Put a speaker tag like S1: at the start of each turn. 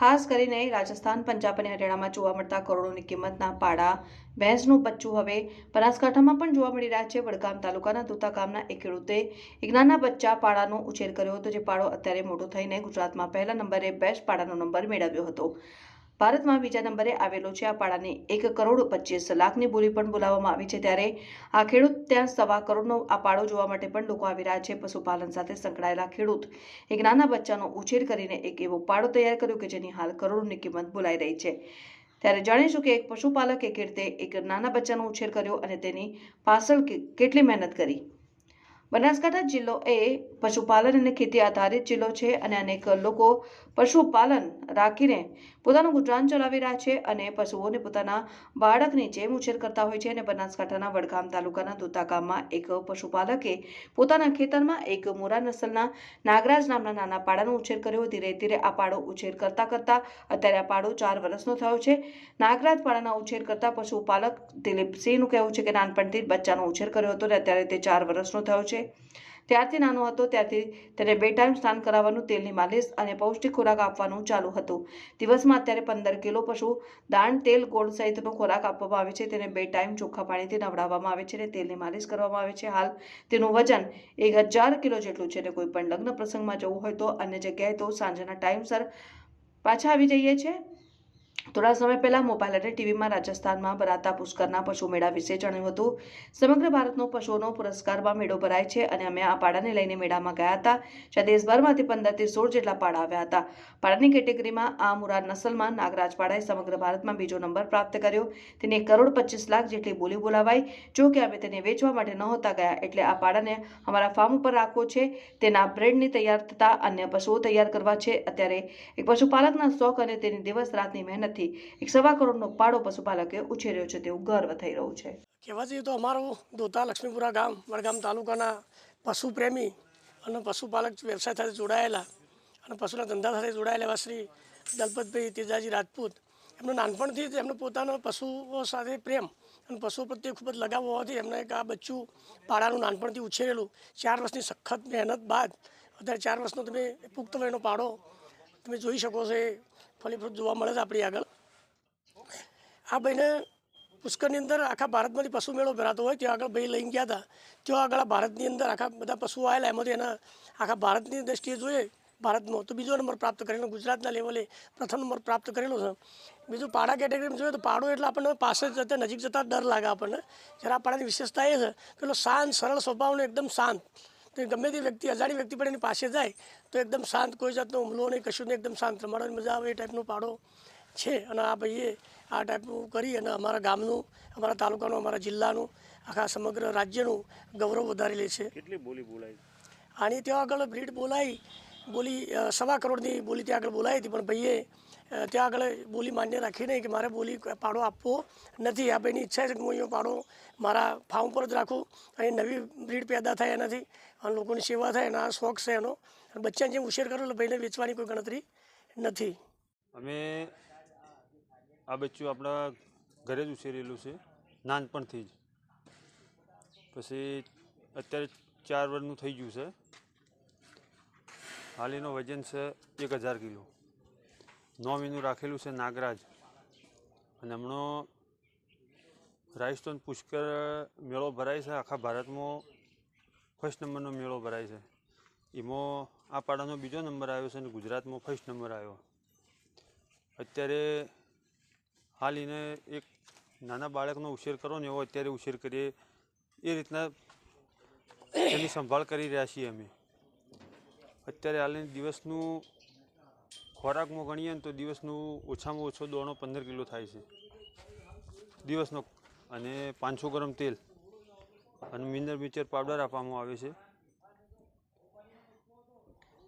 S1: ખાસ કરીને રાજસ્થાન, પંજાબ અને હરિયાણામાં જોવા મળતા કરોડોની કિંમતના પાડા ભેંસનું બચ્ચું હવે બનાસકાંઠામાં પણ જોવા મળી રહ્યા છે. વડગામ તાલુકાના દુતા ગામના એક ખેડૂતે નાના બચ્ચા પાડાનો ઉછેર કર્યો હતો. જે પાડો અત્યારે મોટો થઈને ગુજરાતમાં પહેલા નંબરે બેસ્ટ પાડાનો નંબર મેળવ્યો હતો. ભારતમાં બીજા નંબરે આવેલો છે આ પાડાને એક કરોડ પચીસ લાખની બોલી પણ બોલાવવામાં આવી છે ત્યારે આ ખેડૂત ત્યાં સવા કરોડનો આ પાડો જોવા માટે પણ લોકો આવી રહ્યા છે. પશુપાલન સાથે સંકળાયેલા ખેડૂત એક નાના બચ્ચાનો ઉછેર કરીને એક એવો પાડો તૈયાર કર્યો કે જેની હાલ કરોડોની કિંમત બોલાઈ રહી છે. ત્યારે જાણીશું કે એક પશુપાલકે કેવી રીતે એક નાના બચ્ચાનો ઉછેર કર્યો અને તેની પાછળ કેટલી મહેનત કરી. બનાસકાંઠા જિલ્લો એ પશુપાલન અને ખેતી આધારિત જિલ્લો છે અને અનેક લોકો પશુપાલન રાખીને પોતાનું ગુજરાન ચલાવી રહ્યા છે અને પશુઓને પોતાના બાળકની જેમ ઉછેર કરતા હોય છે અને બનાસકાંઠાના વડગામ તાલુકાના દુતા ગામમાં એક પશુપાલકે પોતાના ખેતરમાં એક મોરા નસલના નાગરાજ નામના નાના પાડાનો ઉછેર કર્યો. ધીરે ધીરે આ પાડો ઉછેર કરતા કરતા અત્યારે આ પાડો ચાર વર્ષનો થયો છે. નાગરાજ પાડાના ઉછેર કરતા પશુપાલક દિલીપસિંહનું કહેવું છે કે નાનપણથી બચ્ચાનો ઉછેર કર્યો હતો અને અત્યારે તે ચાર વર્ષનો થયો છે. ત્યારથી નાનો હતો, ત્યારથી તેને બે ટાઈમ સ્નાન કરાવવાનું, તેલની માલિશ અને પૌષ્ટિક ખોરાક આપવાનું ચાલુ હતું. દિવસમાં અત્યારે પંદર કિલો પશુ દાણ તેલ, ગોળ સહિતનો ખોરાક આપવામાં આવે છે. તેને બે ટાઈમ ચોખ્ખા પાણીથી નવડાવવામાં આવે છે અને તેલની માલિશ કરવામાં આવે છે. હાલ તેનું વજન એક હજાર કિલો જેટલું છે અને કોઈ પણ લગ્ન પ્રસંગમાં જવું હોય તો અન્ય જગ્યાએ તો સાંજના ટાઈમસર પાછા આવી જઈએ છીએ. થોડા સમય પહેલા મોબાઈલ અને ટીવીમાં રાજસ્થાનમાં ભરાતા પુષ્કરના પશુ મેળા વિશે જણાવ્યું હતું. સમગ્ર ભારતનો પશુઓનો પુરસ્કારમાં મેળો ભરાય છે અને અમે આ પાડાને લઈને મેળામાં ગયા હતા, જ્યાં દેશભરમાંથી પંદરથી સોળ જેટલા પાડા આવ્યા હતા. પાડાની કેટેગરીમાં આ મુરાર નસલમાં નાગરાજ પાડાએ સમગ્ર ભારતમાં બીજો નંબર પ્રાપ્ત કર્યો. તેને એક કરોડ પચીસ લાખ જેટલી બોલી બોલાવાઈ. જો કે અમે તેને વેચવા માટે નહોતા ગયા, એટલે આ પાડાને અમારા ફાર્મ ઉપર રાખવો છે. તેના બ્રેડની તૈયાર થતા અન્ય પશુઓ તૈયાર કરવા છે. અત્યારે એક પશુપાલકના શોખ અને તેની દિવસ રાતની મહેનતથી એક સવા કરોડનો પાડો પશુપાલકે ઉછેર્યો છે. તેવું ગર્વ થઈ રહ્યું છે.
S2: કહેવા જઈએ તો અમારું દોતા લક્ષ્મીપુરા ગામ, વડગામ તાલુકાના પશુ પ્રેમી અને પશુપાલક વ્યવસાય સાથે જોડાયેલા અને પશુના ધંધા સાથે જોડાયેલા એવા શ્રી દલપતભાઈ તેજાજી રાજપૂત. એમનું નાનપણથી જ એમનો પોતાનો પશુઓ સાથે પ્રેમ અને પશુઓ પ્રત્યે ખૂબ જ લગાવ હોવાથી એમને એક આ બચ્ચું પાડાનું નાનપણથી ઉછેરેલું. ચાર વર્ષની સખત મહેનત બાદ, અત્યારે ચાર વર્ષનો તમે પુખ્ત વયનો પાડો તમે જોઈ શકો છો એ ફલીફ્રૂટ જોવા મળે છે આપણી આગળ. આ ભાઈને પુષ્કરની અંદર આખા ભારતમાંથી પશુ મેળો ભરાતો હોય, ત્યાં આગળ ભાઈ લઈને ગયા હતા. ત્યાં આગળ ભારતની અંદર આખા બધા પશુઓ આવેલા, એમાંથી એના આખા ભારતની દ્રષ્ટિએ જોઈએ ભારતમાં તો બીજો નંબર પ્રાપ્ત કરેલો ગુજરાતના લેવલે પ્રથમ નંબર પ્રાપ્ત કરેલો છે. બીજું પાડા કેટેગરીમાં જોઈએ તો પાડો એટલે આપણને પાસે જતા નજીક જતાં ડર લાગે આપણને. જ્યારે આ પાડાની વિશેષતા એ છે કે પેલો શાંત, સરળ સ્વભાવનો એકદમ શાંત. તો ગમે તે વ્યક્તિ અજાણી વ્યક્તિ પણ એની પાસે જાય તો એકદમ શાંત કોઈ જાતનો હુમલો નહીં કશું નહીં એકદમ શાંત રમાડવાની મજા આવે એ ટાઈપનો પાડો છે. અને આ ભાઈએ આ ટાઈપનું કરી અને અમારા ગામનું અમારા તાલુકાનું અમારા જિલ્લાનું આખા સમગ્ર રાજ્યનું ગૌરવ વધારી લે છે.
S3: કેટલી બોલી બોલાય?
S2: આની ત્યાં આગળ બ્રીડ બોલાઈ બોલી સવા કરોડની બોલી ત્યાં આગળ બોલાઈ હતી પણ ભાઈએ ત્યાં આગળ બોલી માન્ય રાખીને કે મારે બોલી પાડો આપવો નથી. આ ભાઈની ઈચ્છા છે કે હું અહીંયા પાડો, મારા ફાર્મ પર જ રાખું. અને નવી બ્રીડ પેદા થાય એનાથી, અને લોકોની સેવા થાય, એના શોખ છે એનો. અને બચ્ચાને જેમ ઉછેર કરો એટલે ભાઈને વેચવાની કોઈ ગણતરી નથી.
S3: અમે આ બચ્ચું આપણા ઘરે જ ઉછેરેલું છે, નાનપણથી જ. પછી અત્યારે ચાર વર્ષનું થઈ ગયું છે. હાલીનો વજન છે એક હજાર કિલો. નોમ એનું રાખેલું છે નાગરાજ. અને હમણાં રાજસ્થાન પુષ્કર મેળો ભરાય છે. આખા ભારતમાં ફર્સ્ટ નંબરનો મેળો ભરાય છે. એમાં આ પાડાનો બીજો નંબર આવ્યો છે અને ગુજરાતમાં ફર્સ્ટ નંબર આવ્યો. અત્યારે હાલ એને એક નાના બાળકનો ઉછેર કરો ને એવો અત્યારે ઉછેર કરીએ. એ રીતના એની સંભાળ કરી રહ્યા છીએ અમે. અત્યારે હાલની દિવસનું ખોરાકમાં ગણીએ ને તો દિવસનું ઓછામાં ઓછો દોણો પંદર કિલો થાય છે. દિવસનો અને પાંચસો ગ્રામ તેલ અને મિનરલ મિક્સર પાવડર આપવામાં આવે છે.